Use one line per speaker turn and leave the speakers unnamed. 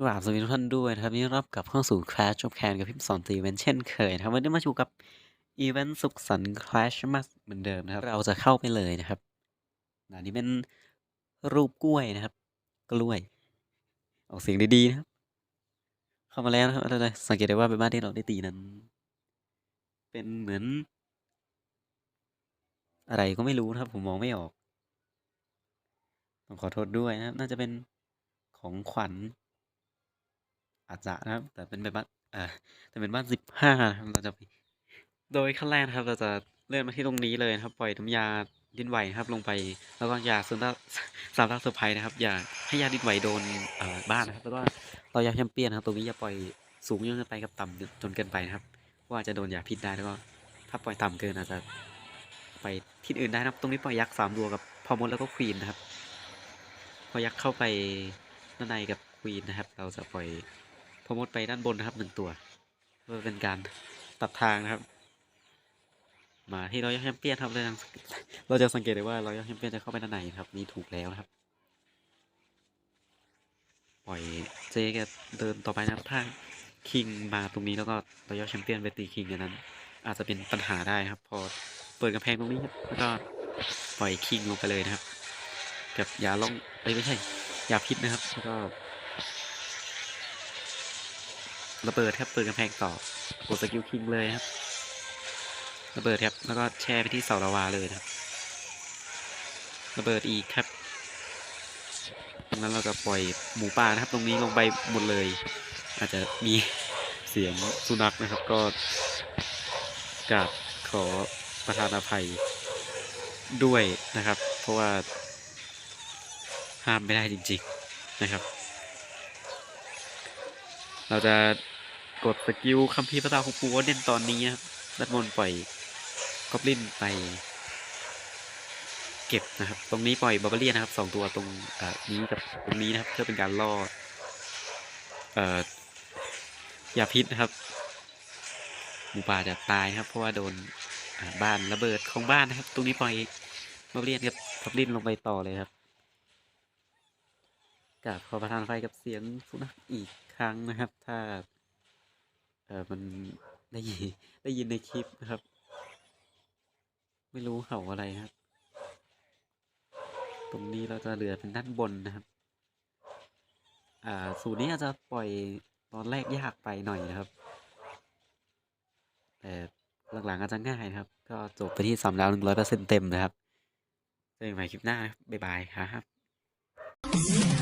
กราบสวัสดีทุกท่านด้วยนะครับยินดีต้อนรับกลับเข้าสู่ Clash of Clans กับพิมพ์สอนตีเวนเช่นเคยนะครับวันนี้มาอยู่กับอีเวนต์สุขสันต์ Clash มาเหมือนเดิมนะครับ เราจะเข้าไปเลยนะครับอันนี้เป็นรูปกล้วยนะครับ กล้วยออกเสียงดีๆนะครับ เข้ามาแล้วนะครับเราจะสังเกตได้ว่าเป็นบ้านที่เราได้ตีนั้น เป็นเหมือน อะไรก็ไม่รู้นะครับ ผมมองไม่ออกต้องขอโทษด้วยนะครับ น่าจะเป็นของขวัญ อาจจะนะครับ แต่เป็นแบบบ้านเอ่อแต่เป็นบ้านสิบห้านะครับเราจะไปโดยขั้นแรกนะครับ เราจะเลื่อนมาที่ตรงนี้เลยนะครับ ปล่อยน้ำยาดินไหวนะครับลงไป แล้วก็ยาซึมตาสามรักเซอร์ไพรส์นะครับ อย่าให้ยาดินไหวโดนเอ่อบ้านนะครับแล้วก็เรายาแชมเปี้ยนนะครับตรงนี้อย่าปล่อยสูงจนเกินไปกับต่ำจนเกินไปนะครับ ว่าจะโดนยาพิษได้แล้วก็ ถ้าปล่อยต่ำเกินอาจจะไปที่อื่นได้นะครับ ตรงนี้ปล่อยยักษ์สามดวงกับพอมดแล้วก็ควีนนะครับ พอยักษ์เข้าไปด้านในกับควีนนะครับ เราจะปล่อย พอมดไปด้านบนนะครับหนึ่งตัว เพื่อเป็นการตัดทางนะครับ มาที่เรายกแชมเปี้ยนครับเราจะสังเกตได้ว่าเรายกแชมเปี้ยนจะเข้าไปด้านในนครับ นี่ถูกแล้วนะครับ ปล่อยเจแกเดินต่อไปนะครับถ้าคิงมาตรงนี้แล้วก็เรายกแชมเปี้ยนไปตีคิงอย่างนั้น อาจจะเป็นปัญหาได้ครับ พอเปิดกำแพงตรงนี้แล้วก็ปล่อยคิงลงไปเลยนะครับกับยาล่องไม่ใช่ยาพิษนะครับแล้วก็ ระเบิดครับเปิดกำแพงต่อกดสกิลคิงเลยครับ ระเบิดครับ แล้วก็แช่ไปที่เสาละวาเลยครับ ระเบิดอีกครับดังนั้นเราจะปล่อยหมูป่านะครับ ตรงนี้ลงไปหมดเลย อาจจะมีเสียงสุนัขนะครับ ก็กราบขอประทานอภัยด้วยนะครับ เพราะว่าห้ามไม่ได้จริง ๆนะครับ เราจะกดสกิลคัมภีร์ภาษาของปูวเด่นตอนนี้นะครับด้านบนปล่อยกอบลินไป เก็บนะครับ ตรงนี้ปล่อยบาบาเลียนนะครับสองตัวตรงอ่านี้กับตรงนี้นะครับ เพื่อเป็นการล่อเอ่อยาพิษนะครับหมูป่าจะตายครับ เพราะว่าโดนบ้านระเบิดของบ้านนะครับ ตรงนี้ปล่อยบาบาเลียนกับกอบลินลงไปต่อเลยครับกับขอประทานไฟกับเสียงสุนัขอีก ครั้งนะครับ ถ้า เออมันได้ยินได้ยินในคลิปนะครับ ไม่รู้เห่าอะไรครับ ตรงนี้เราจะเหลือเป็นด้านบนนะครับ อ่า สูตรนี้อาจจะปล่อยตอนแรกยากไปหน่อยนะครับ แต่หลังๆอาจจะง่ายนะครับ ก็จบไปที่สามแล้วหนึ่งร้อยเปอร์เซ็นต์เต็มนะครับเจอกันใหม่คลิปหน้านะครับบ๊ายบายครับ